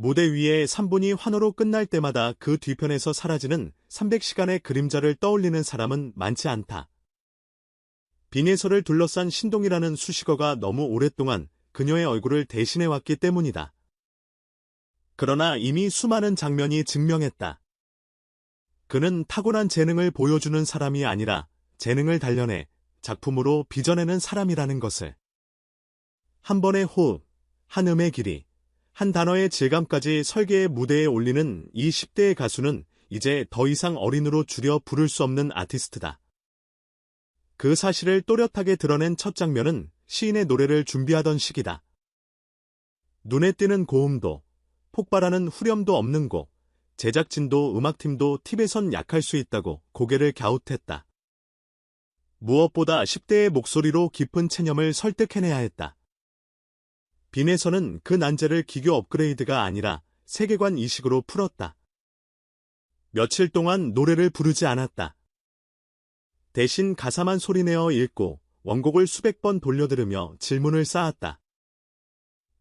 무대 위에 3분이 환호로 끝날 때마다 그 뒤편에서 사라지는 300시간의 그림자를 떠올리는 사람은 많지 않다. 빈예서를 둘러싼 신동이라는 수식어가 너무 오랫동안 그녀의 얼굴을 대신해왔기 때문이다. 그러나 이미 수많은 장면이 증명했다. 그는 타고난 재능을 보여주는 사람이 아니라 재능을 단련해 작품으로 빚어내는 사람이라는 것을. 한 번의 호흡, 한 음의 길이, 한 단어의 질감까지 설계의 무대에 올리는 이 10대의 가수는 이제 더 이상 어린으로 줄여 부를 수 없는 아티스트다. 그 사실을 또렷하게 드러낸 첫 장면은 시인의 노래를 준비하던 시기다. 눈에 띄는 고음도, 폭발하는 후렴도 없는 곡, 제작진도 음악팀도 팁에선 약할 수 있다고 고개를 갸웃했다. 무엇보다 10대의 목소리로 깊은 체념을 설득해내야 했다. 빈에서는 그 난제를 기교 업그레이드가 아니라 세계관 이식으로 풀었다. 며칠 동안 노래를 부르지 않았다. 대신 가사만 소리내어 읽고 원곡을 수백 번 돌려들으며 질문을 쌓았다.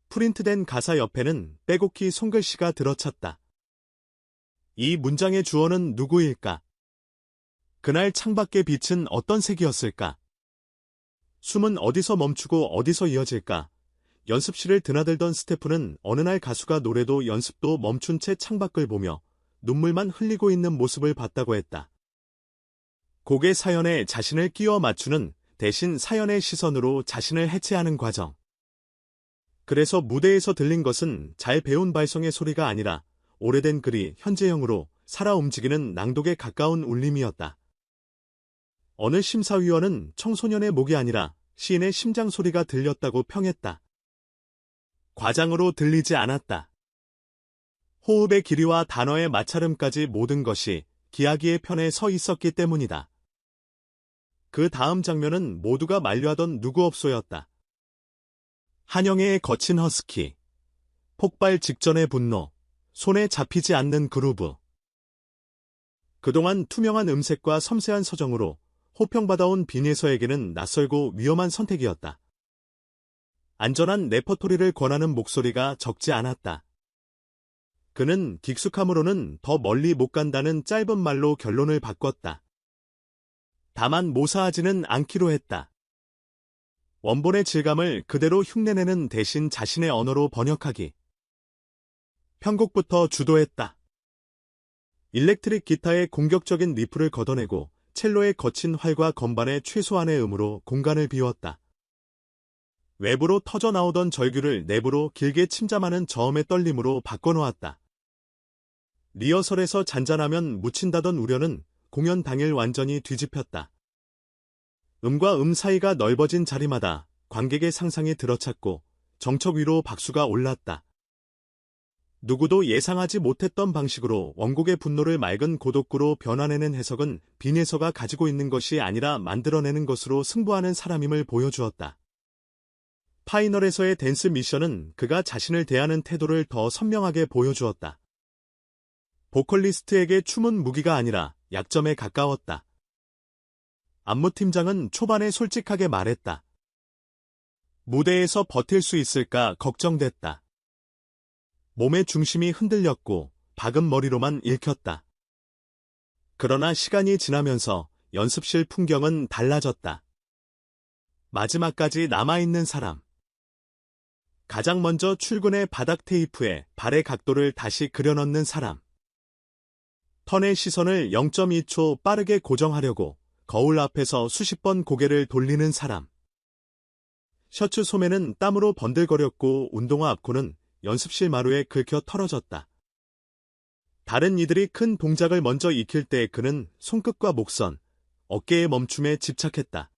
프린트된 가사 옆에는 빼곡히 손글씨가 들어찼다. 이 문장의 주어는 누구일까? 그날 창밖의 빛은 어떤 색이었을까? 숨은 어디서 멈추고 어디서 이어질까? 연습실을 드나들던 스태프는 어느 날 가수가 노래도 연습도 멈춘 채 창밖을 보며 눈물만 흘리고 있는 모습을 봤다고 했다. 곡의 사연에 자신을 끼워 맞추는 대신 사연의 시선으로 자신을 해체하는 과정. 그래서 무대에서 들린 것은 잘 배운 발성의 소리가 아니라 오래된 글이 현재형으로 살아 움직이는 낭독에 가까운 울림이었다. 어느 심사위원은 청소년의 목이 아니라 시인의 심장 소리가 들렸다고 평했다. 과장으로 들리지 않았다. 호흡의 길이와 단어의 마찰음까지 모든 것이 기하기의 편에 서 있었기 때문이다. 그 다음 장면은 모두가 만류하던 누구업소였다. 한영애의 거친 허스키, 폭발 직전의 분노, 손에 잡히지 않는 그루브. 그동안 투명한 음색과 섬세한 서정으로 호평받아온 빈예서에게는 낯설고 위험한 선택이었다. 안전한 레퍼토리를 권하는 목소리가 적지 않았다. 그는 익숙함으로는 더 멀리 못 간다는 짧은 말로 결론을 바꿨다. 다만 모사하지는 않기로 했다. 원본의 질감을 그대로 흉내내는 대신 자신의 언어로 번역하기. 편곡부터 주도했다. 일렉트릭 기타의 공격적인 리프를 걷어내고 첼로의 거친 활과 건반의 최소한의 음으로 공간을 비웠다. 외부로 터져 나오던 절규를 내부로 길게 침잠하는 저음의 떨림으로 바꿔놓았다. 리허설에서 잔잔하면 묻힌다던 우려는 공연 당일 완전히 뒤집혔다. 음과 음 사이가 넓어진 자리마다 관객의 상상이 들어찼고 정척 위로 박수가 올랐다. 누구도 예상하지 못했던 방식으로 원곡의 분노를 맑은 고독구로 변화내는 해석은 빈에서가 가지고 있는 것이 아니라 만들어내는 것으로 승부하는 사람임을 보여주었다. 파이널에서의 댄스 미션은 그가 자신을 대하는 태도를 더 선명하게 보여주었다. 보컬리스트에게 춤은 무기가 아니라 약점에 가까웠다. 안무팀장은 초반에 솔직하게 말했다. 무대에서 버틸 수 있을까 걱정됐다. 몸의 중심이 흔들렸고 박은 머리로만 읽혔다. 그러나 시간이 지나면서 연습실 풍경은 달라졌다. 마지막까지 남아있는 사람. 가장 먼저 출근해 바닥 테이프에 발의 각도를 다시 그려넣는 사람. 턴의 시선을 0.2초 빠르게 고정하려고 거울 앞에서 수십 번 고개를 돌리는 사람. 셔츠 소매는 땀으로 번들거렸고 운동화 앞코는 연습실 마루에 긁혀 털어졌다. 다른 이들이 큰 동작을 먼저 익힐 때 그는 손끝과 목선, 어깨의 멈춤에 집착했다.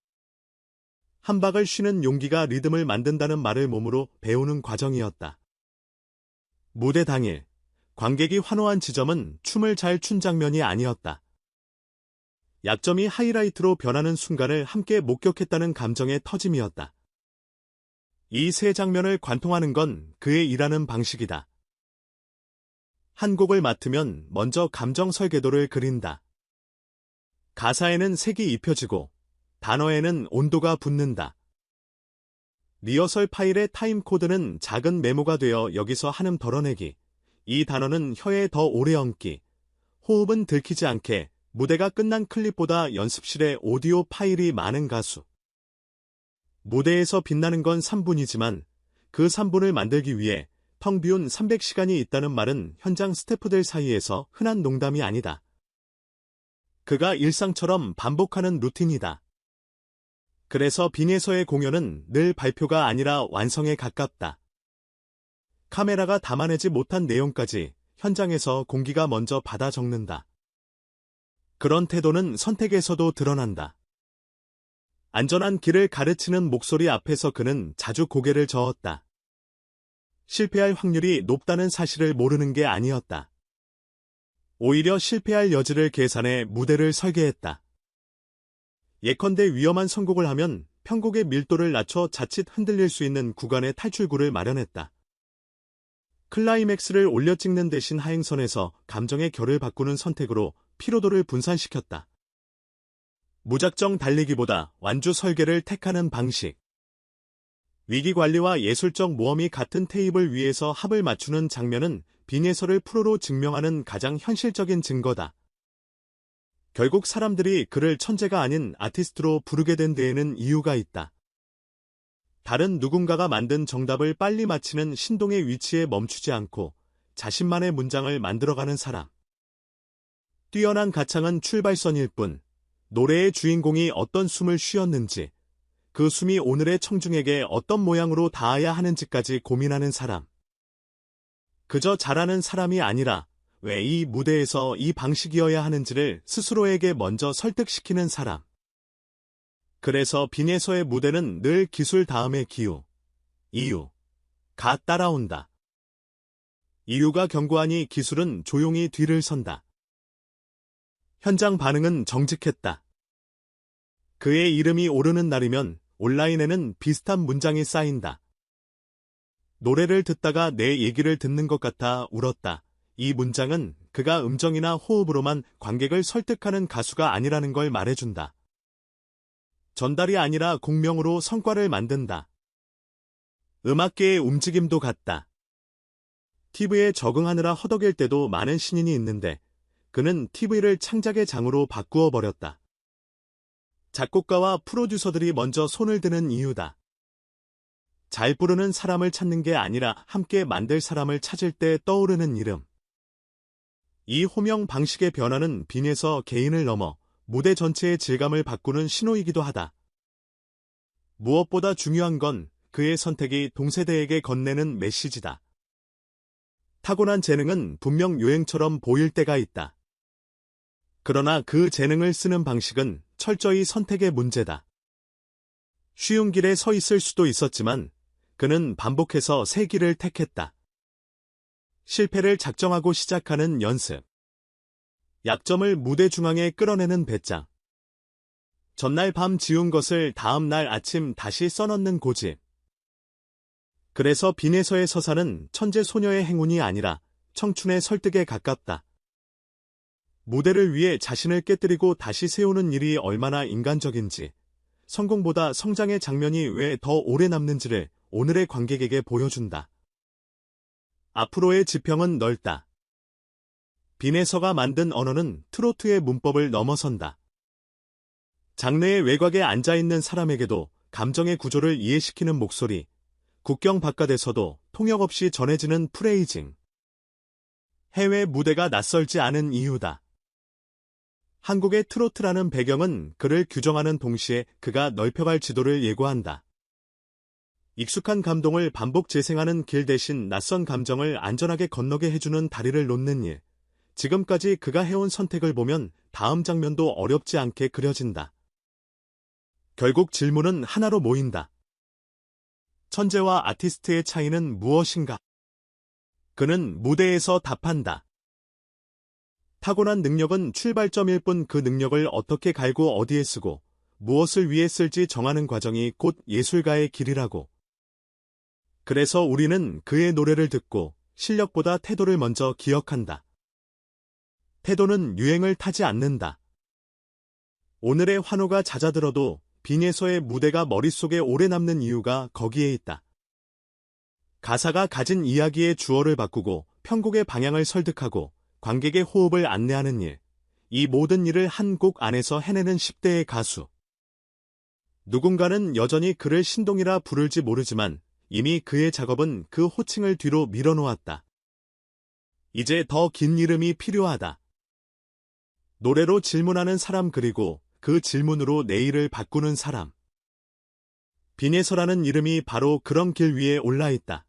한 박을 쉬는 용기가 리듬을 만든다는 말을 몸으로 배우는 과정이었다. 무대 당일, 관객이 환호한 지점은 춤을 잘 춘 장면이 아니었다. 약점이 하이라이트로 변하는 순간을 함께 목격했다는 감정의 터짐이었다. 이 세 장면을 관통하는 건 그의 일하는 방식이다. 한 곡을 맡으면 먼저 감정 설계도를 그린다. 가사에는 색이 입혀지고 단어에는 온도가 붙는다. 리허설 파일의 타임코드는 작은 메모가 되어 여기서 한음 덜어내기, 이 단어는 혀에 더 오래 얹기, 호흡은 들키지 않게 무대가 끝난 클립보다 연습실에 오디오 파일이 많은 가수. 무대에서 빛나는 건 3분이지만 그 3분을 만들기 위해 텅 비운 300시간이 있다는 말은 현장 스태프들 사이에서 흔한 농담이 아니다. 그가 일상처럼 반복하는 루틴이다. 그래서 빈에서의 공연은 늘 발표가 아니라 완성에 가깝다. 카메라가 담아내지 못한 내용까지 현장에서 공기가 먼저 받아 적는다. 그런 태도는 선택에서도 드러난다. 안전한 길을 가르치는 목소리 앞에서 그는 자주 고개를 저었다. 실패할 확률이 높다는 사실을 모르는 게 아니었다. 오히려 실패할 여지를 계산해 무대를 설계했다. 예컨대 위험한 선곡을 하면 편곡의 밀도를 낮춰 자칫 흔들릴 수 있는 구간의 탈출구를 마련했다. 클라이맥스를 올려 찍는 대신 하행선에서 감정의 결을 바꾸는 선택으로 피로도를 분산시켰다. 무작정 달리기보다 완주 설계를 택하는 방식. 위기 관리와 예술적 모험이 같은 테이블 위에서 합을 맞추는 장면은 빈예설을 프로로 증명하는 가장 현실적인 증거다. 결국 사람들이 그를 천재가 아닌 아티스트로 부르게 된 데에는 이유가 있다. 다른 누군가가 만든 정답을 빨리 맞히는 신동의 위치에 멈추지 않고 자신만의 문장을 만들어가는 사람. 뛰어난 가창은 출발선일 뿐, 노래의 주인공이 어떤 숨을 쉬었는지, 그 숨이 오늘의 청중에게 어떤 모양으로 닿아야 하는지까지 고민하는 사람. 그저 잘하는 사람이 아니라 왜 이 무대에서 이 방식이어야 하는지를 스스로에게 먼저 설득시키는 사람. 그래서 빈에서의 무대는 늘 기술 다음의 기후, 이유, 가 따라온다. 이유가 견고하니 기술은 조용히 뒤를 선다. 현장 반응은 정직했다. 그의 이름이 오르는 날이면 온라인에는 비슷한 문장이 쌓인다. 노래를 듣다가 내 얘기를 듣는 것 같아 울었다. 이 문장은 그가 음정이나 호흡으로만 관객을 설득하는 가수가 아니라는 걸 말해준다. 전달이 아니라 공명으로 성과를 만든다. 음악계의 움직임도 같다. TV에 적응하느라 허덕일 때도 많은 신인이 있는데 그는 TV를 창작의 장으로 바꾸어 버렸다. 작곡가와 프로듀서들이 먼저 손을 드는 이유다. 잘 부르는 사람을 찾는 게 아니라 함께 만들 사람을 찾을 때 떠오르는 이름. 이 호명 방식의 변화는 빈에서 개인을 넘어 무대 전체의 질감을 바꾸는 신호이기도 하다. 무엇보다 중요한 건 그의 선택이 동세대에게 건네는 메시지다. 타고난 재능은 분명 요행처럼 보일 때가 있다. 그러나 그 재능을 쓰는 방식은 철저히 선택의 문제다. 쉬운 길에 서 있을 수도 있었지만 그는 반복해서 새 길을 택했다. 실패를 작정하고 시작하는 연습. 약점을 무대 중앙에 끌어내는 배짱. 전날 밤 지운 것을 다음 날 아침 다시 써넣는 고집. 그래서 빈에서의 서사는 천재 소녀의 행운이 아니라 청춘의 설득에 가깝다. 무대를 위해 자신을 깨뜨리고 다시 세우는 일이 얼마나 인간적인지, 성공보다 성장의 장면이 왜 더 오래 남는지를 오늘의 관객에게 보여준다. 앞으로의 지평은 넓다. 빈에서가 만든 언어는 트로트의 문법을 넘어선다. 장르의 외곽에 앉아있는 사람에게도 감정의 구조를 이해시키는 목소리, 국경 바깥에서도 통역 없이 전해지는 프레이징. 해외 무대가 낯설지 않은 이유다. 한국의 트로트라는 배경은 그를 규정하는 동시에 그가 넓혀갈 지도를 예고한다. 익숙한 감동을 반복 재생하는 길 대신 낯선 감정을 안전하게 건너게 해주는 다리를 놓는 일. 지금까지 그가 해온 선택을 보면 다음 장면도 어렵지 않게 그려진다. 결국 질문은 하나로 모인다. 천재와 아티스트의 차이는 무엇인가? 그는 무대에서 답한다. 타고난 능력은 출발점일 뿐 그 능력을 어떻게 갈고 어디에 쓰고 무엇을 위해 쓸지 정하는 과정이 곧 예술가의 길이라고. 그래서 우리는 그의 노래를 듣고 실력보다 태도를 먼저 기억한다. 태도는 유행을 타지 않는다. 오늘의 환호가 잦아들어도 빈에서의 무대가 머릿속에 오래 남는 이유가 거기에 있다. 가사가 가진 이야기의 주어를 바꾸고 편곡의 방향을 설득하고 관객의 호흡을 안내하는 일. 이 모든 일을 한 곡 안에서 해내는 10대의 가수. 누군가는 여전히 그를 신동이라 부를지 모르지만 이미 그의 작업은 그 호칭을 뒤로 밀어놓았다. 이제 더 긴 이름이 필요하다. 노래로 질문하는 사람 그리고 그 질문으로 내일을 바꾸는 사람. 빈예서라는 이름이 바로 그런 길 위에 올라 있다.